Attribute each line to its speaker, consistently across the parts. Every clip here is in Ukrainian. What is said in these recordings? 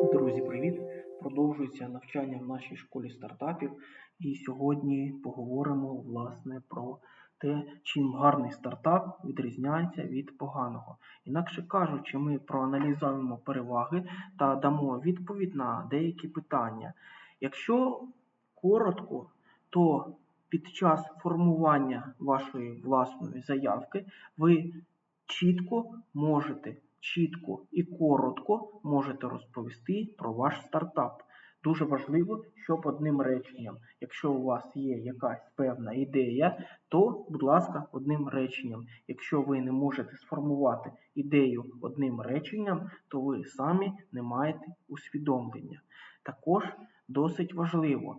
Speaker 1: Друзі, привіт! Продовжується навчання в нашій школі стартапів. І сьогодні поговоримо власне про те, чим гарний стартап відрізняється від поганого. Інакше кажучи, ми проаналізуємо переваги та дамо відповідь на деякі питання. Якщо коротко, то під час формування вашої власної заявки ви чітко можете чітко і коротко можете розповісти про ваш стартап. Дуже важливо, щоб одним реченням, якщо у вас є якась певна ідея, то, будь ласка, одним реченням. Якщо ви не можете сформувати ідею одним реченням, то ви самі не маєте усвідомлення. Також досить важливо,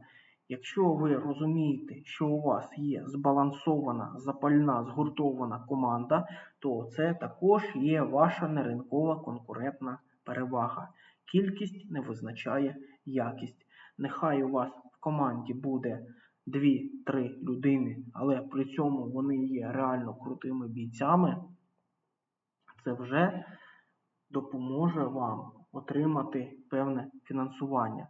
Speaker 1: Якщо ви розумієте, що у вас є збалансована, запальна, згуртована команда, то це також є ваша неринкова конкурентна перевага. Кількість не визначає якість. Нехай у вас в команді буде 2-3 людини, але при цьому вони є реально крутими бійцями, це вже допоможе вам отримати певне фінансування.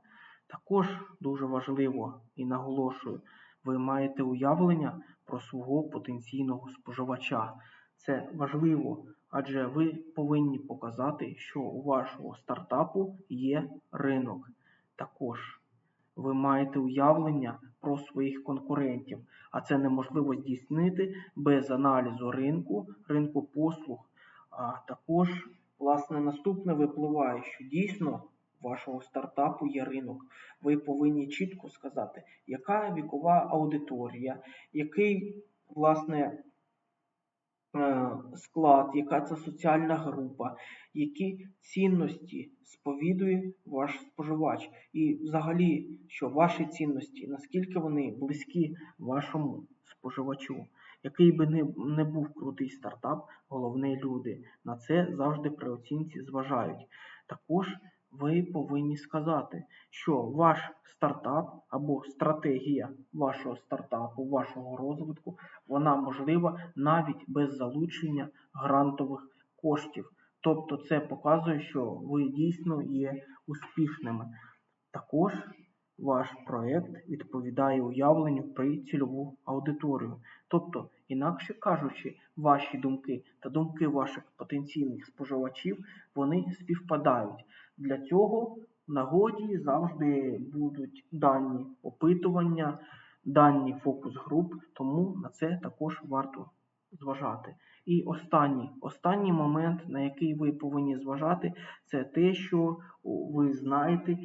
Speaker 1: Також дуже важливо і наголошую, ви маєте уявлення про свого потенційного споживача. Це важливо, адже ви повинні показати, що у вашого стартапу є ринок. Також ви маєте уявлення про своїх конкурентів, а це неможливо здійснити без аналізу ринку, ринку послуг. А також, власне, наступне випливає, що дійсно вашого стартапу є ринок. Ви повинні чітко сказати, яка вікова аудиторія, який, власне, е, склад, яка це соціальна група, які цінності сповідує ваш споживач. І взагалі, що ваші цінності, наскільки вони близькі вашому споживачу. Який би не був крутий стартап, головне люди. На це завжди при оцінці зважають. Також ви повинні сказати, що ваш стартап або стратегія вашого стартапу, вашого розвитку, вона можлива навіть без залучення грантових коштів. Тобто це показує, що ви дійсно є успішними. Також ваш проєкт відповідає уявленню при цільову аудиторію. Тобто, інакше кажучи, ваші думки та думки ваших потенційних споживачів вони співпадають. Для цього нагоді завжди будуть дані опитування, дані фокус груп, тому на це також варто зважати. І останній останній момент, на який ви повинні зважати, це те, що ви знаєте,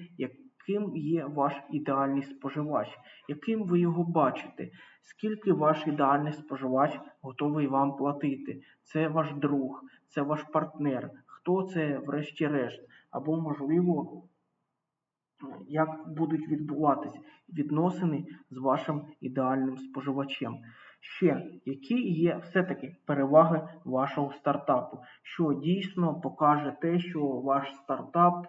Speaker 1: яким є ваш ідеальний споживач, яким ви його бачите, скільки ваш ідеальний споживач готовий вам платити. Це ваш друг, це ваш партнер, хто це, врешті-решт або, можливо, як будуть відбуватись відносини з вашим ідеальним споживачем. Ще, які є все-таки переваги вашого стартапу, що дійсно покаже те, що ваш стартап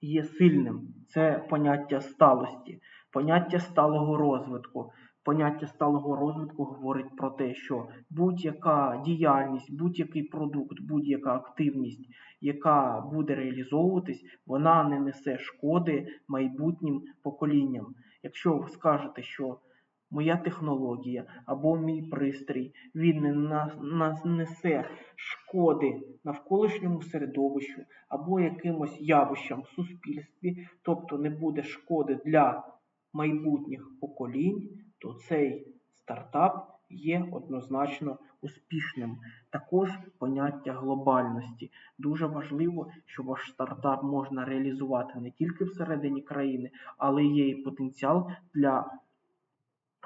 Speaker 1: є сильним. Це поняття сталості, поняття сталого розвитку. Поняття сталого розвитку говорить про те, що будь-яка діяльність, будь-який продукт, будь-яка активність, яка буде реалізовуватись, вона не несе шкоди майбутнім поколінням. Якщо ви скажете, що моя технологія або мій пристрій, він не несе шкоди навколишньому середовищу або якимось явищам в суспільстві, тобто не буде шкоди для майбутніх поколінь то цей стартап є однозначно успішним. Також поняття глобальності. Дуже важливо, що ваш стартап можна реалізувати не тільки всередині країни, але є і потенціал для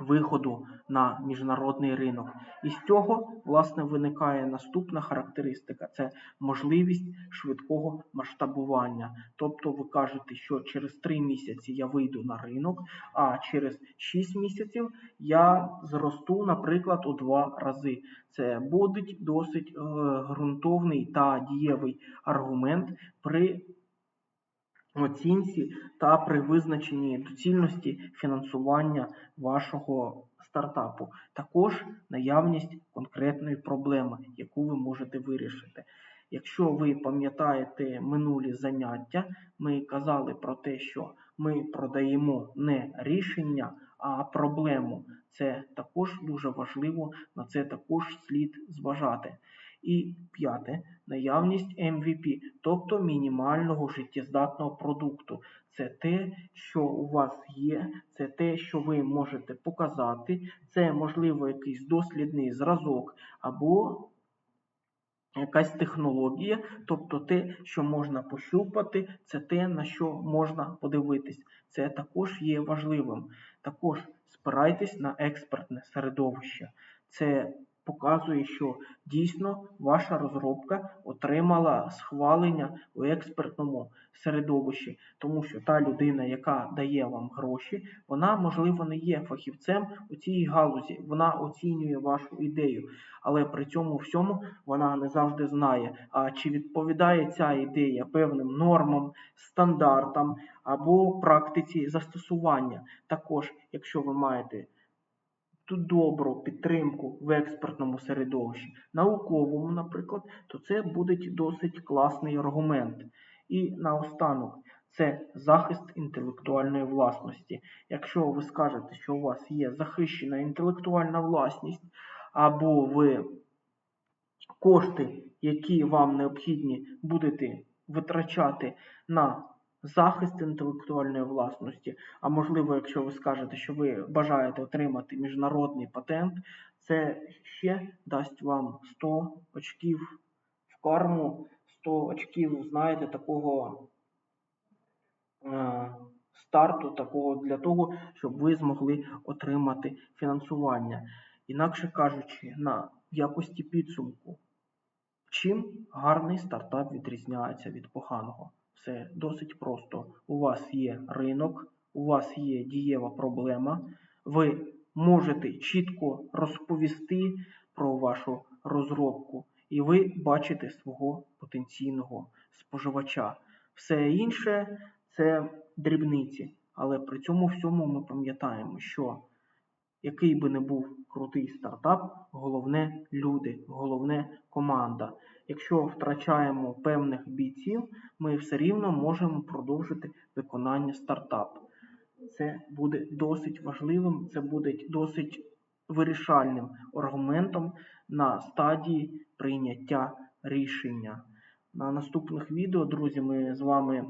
Speaker 1: виходу на міжнародний ринок. І з цього, власне, виникає наступна характеристика це можливість швидкого масштабування. Тобто ви кажете, що через 3 місяці я вийду на ринок, а через 6 місяців я зросту, наприклад, у 2 рази. Це буде досить е, ґрунтовний та дієвий аргумент при оцінці та при визначенні доцільності фінансування вашого стартапу. Також наявність конкретної проблеми, яку ви можете вирішити. Якщо ви пам'ятаєте минулі заняття, ми казали про те, що ми продаємо не рішення, а проблему. Це також дуже важливо, на це також слід зважати. І п'яте наявність MVP, тобто мінімального життєздатного продукту. Це те, що у вас є, це те, що ви можете показати, це можливо якийсь дослідний зразок або якась технологія, тобто те, що можна пощупати, це те, на що можна подивитись. Це також є важливим. Також спирайтесь на експертне середовище. Це показує, що дійсно ваша розробка отримала схвалення у експертному середовищі, тому що та людина, яка дає вам гроші, вона, можливо, не є фахівцем у цій галузі, вона оцінює вашу ідею, але при цьому всьому вона не завжди знає, а чи відповідає ця ідея певним нормам, стандартам або практиці застосування. Також, якщо ви маєте ту добру підтримку в експертному середовищі, науковому, наприклад, то це буде досить класний аргумент. І наостанок це захист інтелектуальної власності. Якщо ви скажете, що у вас є захищена інтелектуальна власність, або ви кошти, які вам необхідні, будете витрачати на захист інтелектуальної власності, а можливо, якщо ви скажете, що ви бажаєте отримати міжнародний патент, це ще дасть вам 100 очків в карму, 100 очків, знаєте, такого е, старту, такого для того, щоб ви змогли отримати фінансування. Інакше кажучи, на якості підсумку, чим гарний стартап відрізняється від поганого? Все досить просто. У вас є ринок, у вас є дієва проблема, ви можете чітко розповісти про вашу розробку, і ви бачите свого потенційного споживача. Все інше це дрібниці, але при цьому всьому ми пам'ятаємо, що який би не був крутий стартап, головне люди, головне команда. Якщо втрачаємо певних бійців, ми все рівно можемо продовжити виконання стартапу. Це буде досить важливим, це буде досить вирішальним аргументом на стадії прийняття рішення. На наступних відео, друзі, ми з вами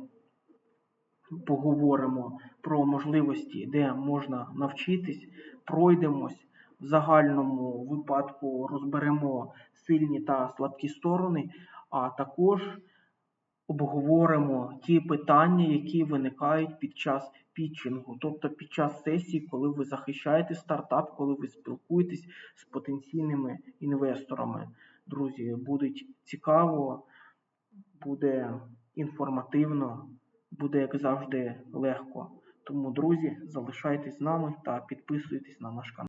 Speaker 1: поговоримо про можливості, де можна навчитись, пройдемось в загальному випадку, розберемо сильні та слабкі сторони, а також обговоримо ті питання, які виникають під час пітчингу, тобто під час сесії, коли ви захищаєте стартап, коли ви спілкуєтесь з потенційними інвесторами. Друзі, буде цікаво, буде інформативно, буде, як завжди, легко. Тому, друзі, залишайтесь з нами та підписуйтесь на наш канал.